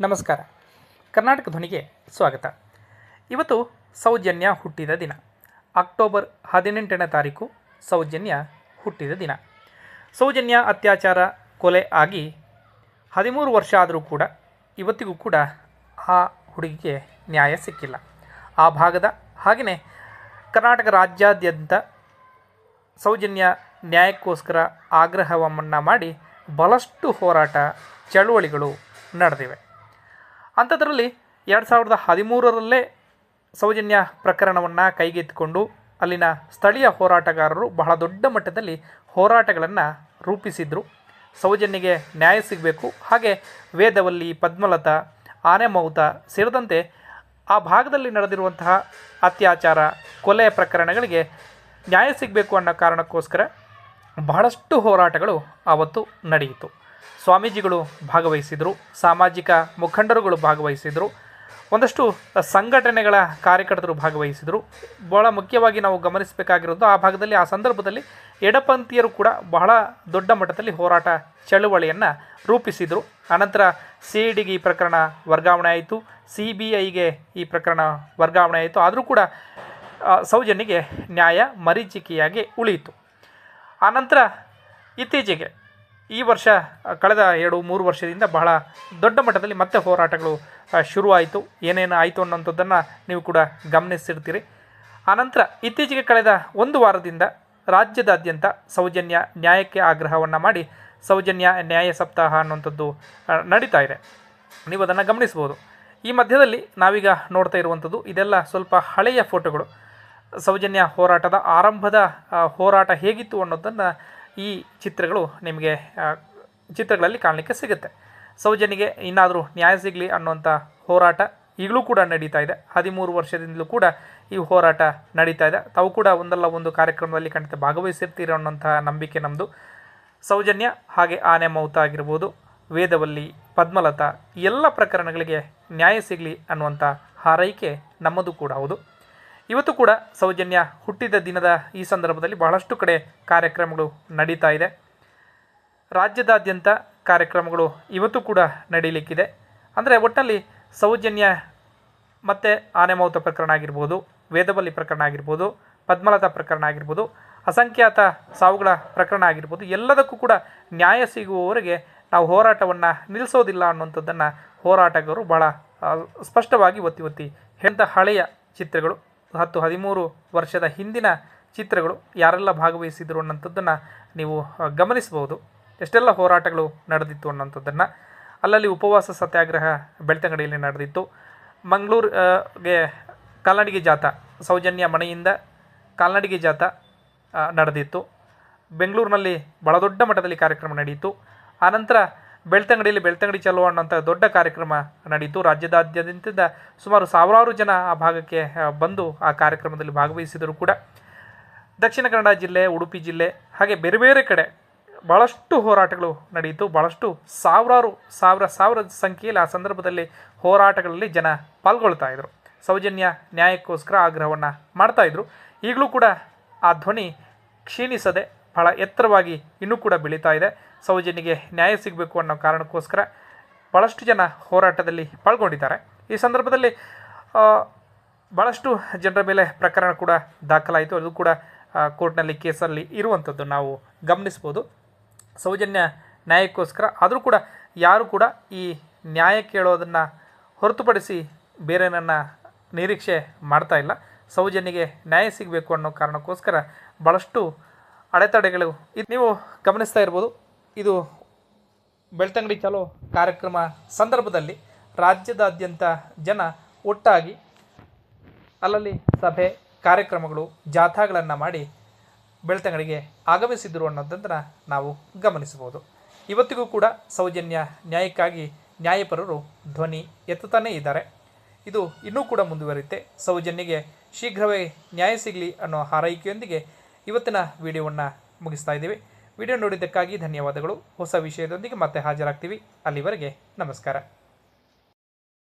ನಮಸ್ಕಾರ. ಕರ್ನಾಟಕ ಧ್ವನಿಗೆ ಸ್ವಾಗತ. ಇವತ್ತು ಸೌಜನ್ಯ ಹುಟ್ಟಿದ ದಿನ. ಅಕ್ಟೋಬರ್ ಹದಿನೆಂಟನೇ ತಾರೀಕು ಸೌಜನ್ಯ ಹುಟ್ಟಿದ ದಿನ. ಸೌಜನ್ಯ ಅತ್ಯಾಚಾರ ಕೊಲೆ ಆಗಿ ಹದಿಮೂರು ವರ್ಷ ಆದರೂ ಕೂಡ ಇವತ್ತಿಗೂ ಕೂಡ ಆ ಹುಡುಗಿಗೆ ನ್ಯಾಯ ಸಿಕ್ಕಿಲ್ಲ. ಆ ಭಾಗದ ಹಾಗೆಯೇ ಕರ್ನಾಟಕ ರಾಜ್ಯಾದ್ಯಂತ ಸೌಜನ್ಯ ನ್ಯಾಯಕ್ಕೋಸ್ಕರ ಆಗ್ರಹವನ್ನು ಮಾಡಿ ಬಹಳಷ್ಟು ಹೋರಾಟ, ಚಳುವಳಿಗಳು ನಡೆದಿವೆ. ಅಂಥದ್ರಲ್ಲಿ ಎರಡು ಸಾವಿರದ ಹದಿಮೂರರಲ್ಲೇ ಸೌಜನ್ಯ ಪ್ರಕರಣವನ್ನು ಕೈಗೆತ್ತಿಕೊಂಡು ಅಲ್ಲಿನ ಸ್ಥಳೀಯ ಹೋರಾಟಗಾರರು ಬಹಳ ದೊಡ್ಡ ಮಟ್ಟದಲ್ಲಿ ಹೋರಾಟಗಳನ್ನು ರೂಪಿಸಿದರು. ಸೌಜನ್ಯಗೆ ನ್ಯಾಯ ಸಿಗಬೇಕು. ಹಾಗೆ ವೇದವಲ್ಲಿ, ಪದ್ಮಲತಾ, ಆನೆಮೌತ ಸೇರಿದಂತೆ ಆ ಭಾಗದಲ್ಲಿ ನಡೆದಿರುವಂತಹ ಅತ್ಯಾಚಾರ, ಕೊಲೆ ಪ್ರಕರಣಗಳಿಗೆ ನ್ಯಾಯ ಸಿಗಬೇಕು ಅನ್ನೋ ಕಾರಣಕ್ಕೋಸ್ಕರ ಬಹಳಷ್ಟು ಹೋರಾಟಗಳು ಆವತ್ತು ನಡೆಯಿತು. ಸ್ವಾಮೀಜಿಗಳು ಭಾಗವಹಿಸಿದರು, ಸಾಮಾಜಿಕ ಮುಖಂಡರುಗಳು ಭಾಗವಹಿಸಿದರು, ಒಂದಷ್ಟು ಸಂಘಟನೆಗಳ ಕಾರ್ಯಕರ್ತರು ಭಾಗವಹಿಸಿದರು. ಬಹಳ ಮುಖ್ಯವಾಗಿ ನಾವು ಗಮನಿಸಬೇಕಾಗಿರೋದು ಆ ಭಾಗದಲ್ಲಿ, ಆ ಸಂದರ್ಭದಲ್ಲಿ ಎಡಪಂಥೀಯರು ಕೂಡ ಬಹಳ ದೊಡ್ಡ ಮಟ್ಟದಲ್ಲಿ ಹೋರಾಟ ಚಳುವಳಿಯನ್ನು ರೂಪಿಸಿದರು. ಅನಂತರ ಸಿ ಇ ಡಿಗೆ ಈ ಪ್ರಕರಣ ವರ್ಗಾವಣೆ ಆಯಿತು, ಸಿ ಬಿ ಐಗೆ ಈ ಪ್ರಕರಣ ವರ್ಗಾವಣೆ ಆಯಿತು. ಆದರೂ ಕೂಡ ಸೌಜನ್ಯಿಗೆ ನ್ಯಾಯ ಮರೀಚಿಕೆಯಾಗಿ ಉಳಿಯಿತು. ಆನಂತರ ಇತ್ತೀಚೆಗೆ ಈ ವರ್ಷ, ಕಳೆದ ಎರಡು, ಮೂರು ವರ್ಷದಿಂದ ಬಹಳ ದೊಡ್ಡ ಮಟ್ಟದಲ್ಲಿ ಮತ್ತೆ ಹೋರಾಟಗಳು ಶುರುವಾಯಿತು. ಏನೇನು ಆಯಿತು ಅನ್ನೋಂಥದ್ದನ್ನು ನೀವು ಕೂಡ ಗಮನಿಸಿರ್ತೀರಿ. ಆನಂತರ ಇತ್ತೀಚೆಗೆ ಕಳೆದ ಒಂದು ವಾರದಿಂದ ರಾಜ್ಯದಾದ್ಯಂತ ಸೌಜನ್ಯ ನ್ಯಾಯಕ್ಕೆ ಆಗ್ರಹವನ್ನು ಮಾಡಿ ಸೌಜನ್ಯ ನ್ಯಾಯ ಸಪ್ತಾಹ ಅನ್ನುವಂಥದ್ದು ನಡೀತಾ ಇದೆ. ನೀವು ಅದನ್ನು ಗಮನಿಸ್ಬೋದು. ಈ ಮಧ್ಯದಲ್ಲಿ ನಾವೀಗ ನೋಡ್ತಾ ಇರುವಂಥದ್ದು ಇದೆಲ್ಲ ಸ್ವಲ್ಪ ಹಳೆಯ ಫೋಟೋಗಳು. ಸೌಜನ್ಯ ಹೋರಾಟದ ಆರಂಭದ ಹೋರಾಟ ಹೇಗಿತ್ತು ಅನ್ನೋದನ್ನು ಈ ಚಿತ್ರಗಳು ನಿಮಗೆ ಚಿತ್ರಗಳಲ್ಲಿ ಕಾಣಲಿಕ್ಕೆ ಸಿಗುತ್ತೆ. ಸೌಜನ್ಯಗೆ ಇನ್ನಾದರೂ ನ್ಯಾಯ ಸಿಗಲಿ ಅನ್ನುವಂಥ ಹೋರಾಟ ಈಗಲೂ ಕೂಡ ನಡೀತಾ ಇದೆ. ಹದಿಮೂರು ವರ್ಷದಿಂದಲೂ ಕೂಡ ಈ ಹೋರಾಟ ನಡೀತಾ ಇದೆ. ತಾವು ಕೂಡ ಒಂದಲ್ಲ ಒಂದು ಕಾರ್ಯಕ್ರಮದಲ್ಲಿ ಖಂಡಿತ ಭಾಗವಹಿಸಿರ್ತೀರ ಅನ್ನೋಂಥ ನಂಬಿಕೆ ನಮ್ಮದು ಸೌಜನ್ಯ ಹಾಗೆ ಆನೆ ಮೌತ ಆಗಿರ್ಬೋದು, ವೇದವಲ್ಲಿ ಪದ್ಮಲತಾ ಎಲ್ಲ ಪ್ರಕರಣಗಳಿಗೆ ನ್ಯಾಯ ಸಿಗಲಿ ಅನ್ನುವಂಥ ಹಾರೈಕೆ ನಮ್ಮದು ಕೂಡ ಹೌದು. ಇವತ್ತು ಕೂಡ ಸೌಜನ್ಯ ಹುಟ್ಟಿದ ದಿನದ ಈ ಸಂದರ್ಭದಲ್ಲಿ ಬಹಳಷ್ಟು ಕಡೆ ಕಾರ್ಯಕ್ರಮಗಳು ನಡೀತಾ ಇದೆ. ರಾಜ್ಯದಾದ್ಯಂತ ಕಾರ್ಯಕ್ರಮಗಳು ಇವತ್ತು ಕೂಡ ನಡೀಲಿಕ್ಕಿದೆ. ಅಂದರೆ ಒಟ್ಟಲ್ಲಿ ಸೌಜನ್ಯ ಮತ್ತು ಆನೆಮೌತ ಪ್ರಕರಣ ಆಗಿರ್ಬೋದು ವೇದಬಲಿ ಪ್ರಕರಣ ಆಗಿರ್ಬೋದು, ಪದ್ಮಲತಾ ಪ್ರಕರಣ ಆಗಿರ್ಬೋದು, ಅಸಂಖ್ಯಾತ ಸಾವುಗಳ ಪ್ರಕರಣ ಆಗಿರ್ಬೋದು, ಎಲ್ಲದಕ್ಕೂ ಕೂಡ ನ್ಯಾಯ ಸಿಗುವವರೆಗೆ ನಾವು ಹೋರಾಟವನ್ನು ನಿಲ್ಲಿಸೋದಿಲ್ಲ ಅನ್ನುವಂಥದ್ದನ್ನು ಹೋರಾಟಗಾರರು ಭಾಳ ಸ್ಪಷ್ಟವಾಗಿ ಒತ್ತಿ ಒತ್ತಿ ಹೆಂತ ಹಳೆಯ ಚಿತ್ರಗಳು. ಹತ್ತು ಹದಿಮೂರು ವರ್ಷದ ಹಿಂದಿನ ಚಿತ್ರಗಳು ಯಾರೆಲ್ಲ ಭಾಗವಹಿಸಿದರು ಅನ್ನೋಂಥದ್ದನ್ನು ನೀವು ಗಮನಿಸಬಹುದು. ಎಷ್ಟೆಲ್ಲ ಹೋರಾಟಗಳು ನಡೆದಿತ್ತು ಅನ್ನೋಂಥದ್ದನ್ನು. ಅಲ್ಲಲ್ಲಿ ಉಪವಾಸ ಸತ್ಯಾಗ್ರಹ ಬೆಳ್ತಂಗಡಿಯಲ್ಲಿ ನಡೆದಿತ್ತು. ಮಂಗಳೂರಿಗೆ ಕಾಲ್ನಡಿಗೆ ಜಾಥಾ, ಸೌಜನ್ಯ ಮನೆಯಿಂದ ಕಾಲ್ನಡಿಗೆ ಜಾಥಾ ನಡೆದಿತ್ತು. ಬೆಂಗಳೂರಿನಲ್ಲಿ ಬಹಳ ದೊಡ್ಡ ಮಟ್ಟದಲ್ಲಿ ಕಾರ್ಯಕ್ರಮ ನಡೆಯಿತು. ಆನಂತರ ಬೆಳ್ತಂಗಡಿಯಲ್ಲಿ ಬೆಳ್ತಂಗಡಿ ಚಲೋ ಅನ್ನೋಂಥ ದೊಡ್ಡ ಕಾರ್ಯಕ್ರಮ ನಡೆಯಿತು ರಾಜ್ಯದಾದ್ಯಂತ ಸುಮಾರು ಸಾವಿರಾರು ಜನ ಆ ಭಾಗಕ್ಕೆ ಬಂದು ಆ ಕಾರ್ಯಕ್ರಮದಲ್ಲಿ ಭಾಗವಹಿಸಿದರು ಕೂಡ. ದಕ್ಷಿಣ ಕನ್ನಡ ಜಿಲ್ಲೆ, ಉಡುಪಿ ಜಿಲ್ಲೆ, ಹಾಗೆ ಬೇರೆ ಬೇರೆ ಕಡೆ ಭಾಳಷ್ಟು ಹೋರಾಟಗಳು ನಡೆಯಿತು ಭಾಳಷ್ಟು ಸಾವಿರಾರು, ಸಾವಿರ ಸಾವಿರ ಸಂಖ್ಯೆಯಲ್ಲಿ ಆ ಸಂದರ್ಭದಲ್ಲಿ ಹೋರಾಟಗಳಲ್ಲಿ ಜನ ಪಾಲ್ಗೊಳ್ತಾ ಇದ್ರು. ಸೌಜನ್ಯ ನ್ಯಾಯಕ್ಕೋಸ್ಕರ ಆಗ್ರಹವನ್ನು ಮಾಡ್ತಾ ಇದ್ರು. ಈಗಲೂ ಕೂಡ ಆ ಧ್ವನಿ ಕ್ಷೀಣಿಸದೆ ಬಹಳ ಎತ್ತರವಾಗಿ ಇನ್ನೂ ಕೂಡ ಬೆಳೀತಾ ಇದೆ. ಸೌಜನ್ಯಗೆ ನ್ಯಾಯ ಸಿಗಬೇಕು ಅನ್ನೋ ಕಾರಣಕ್ಕೋಸ್ಕರ ಭಾಳಷ್ಟು ಜನ ಹೋರಾಟದಲ್ಲಿ ಪಾಲ್ಗೊಂಡಿದ್ದಾರೆ. ಈ ಸಂದರ್ಭದಲ್ಲಿ ಭಾಳಷ್ಟು ಜನರ ಮೇಲೆ ಪ್ರಕರಣ ಕೂಡ ದಾಖಲಾಯಿತು. ಅದು ಕೂಡ ಕೋರ್ಟ್ನಲ್ಲಿ ಕೇಸಲ್ಲಿ ಇರುವಂಥದ್ದು ನಾವು ಗಮನಿಸ್ಬೋದು. ಸೌಜನ್ಯ ನ್ಯಾಯಕ್ಕೋಸ್ಕರ ಆದರೂ ಕೂಡ ಯಾರು ಕೂಡ ಈ ನ್ಯಾಯ ಕೇಳೋದನ್ನು ಹೊರತುಪಡಿಸಿ ಬೇರೆನನ್ನು ನಿರೀಕ್ಷೆ ಮಾಡ್ತಾ ಇಲ್ಲ. ಸೌಜನ್ಯಗೆ ನ್ಯಾಯ ಸಿಗಬೇಕು ಅನ್ನೋ ಕಾರಣಕ್ಕೋಸ್ಕರ ಭಾಳಷ್ಟು ಅಡೆತಡೆಗಳು ಇದು ನೀವು ಗಮನಿಸ್ತಾ ಇರ್ಬೋದು. ಇದು ಬೆಳ್ತಂಗಡಿ ಚಲೋ ಕಾರ್ಯಕ್ರಮ ಸಂದರ್ಭದಲ್ಲಿ ರಾಜ್ಯದಾದ್ಯಂತ ಜನ ಒಟ್ಟಾಗಿ ಅಲ್ಲಲ್ಲಿ ಸಭೆ, ಕಾರ್ಯಕ್ರಮಗಳು, ಜಾಥಾಗಳನ್ನು ಮಾಡಿ ಬೆಳ್ತಂಗಡಿಗೆ ಆಗಮಿಸಿದರು ಅನ್ನೋದನ್ನು ನಾವು ಗಮನಿಸಬಹುದು. ಇವತ್ತಿಗೂ ಕೂಡ ಸೌಜನ್ಯ ನ್ಯಾಯಕ್ಕಾಗಿ ನ್ಯಾಯಪರರು ಧ್ವನಿ ಎತ್ತುತ್ತಾನೇ ಇದ್ದಾರೆ. ಇದು ಇನ್ನೂ ಕೂಡ ಮುಂದುವರಿಯುತ್ತೆ. ಸೌಜನ್ಯಗೆ ಶೀಘ್ರವೇ ನ್ಯಾಯ ಸಿಗಲಿ ಅನ್ನೋ ಹಾರೈಕೆಯೊಂದಿಗೆ ಇವತ್ತಿನ ವಿಡಿಯೋವನ್ನು ಮುಗಿಸ್ತಾ ಇದ್ದೀವಿ. ವಿಡಿಯೋ ನೋಡಿದ್ದಕ್ಕಾಗಿ ಧನ್ಯವಾದಗಳು. ಹೊಸ ವಿಷಯದೊಂದಿಗೆ ಮತ್ತೆ ಹಾಜರಾಗ್ತೀವಿ. ಅಲ್ಲಿವರೆಗೆ ನಮಸ್ಕಾರ.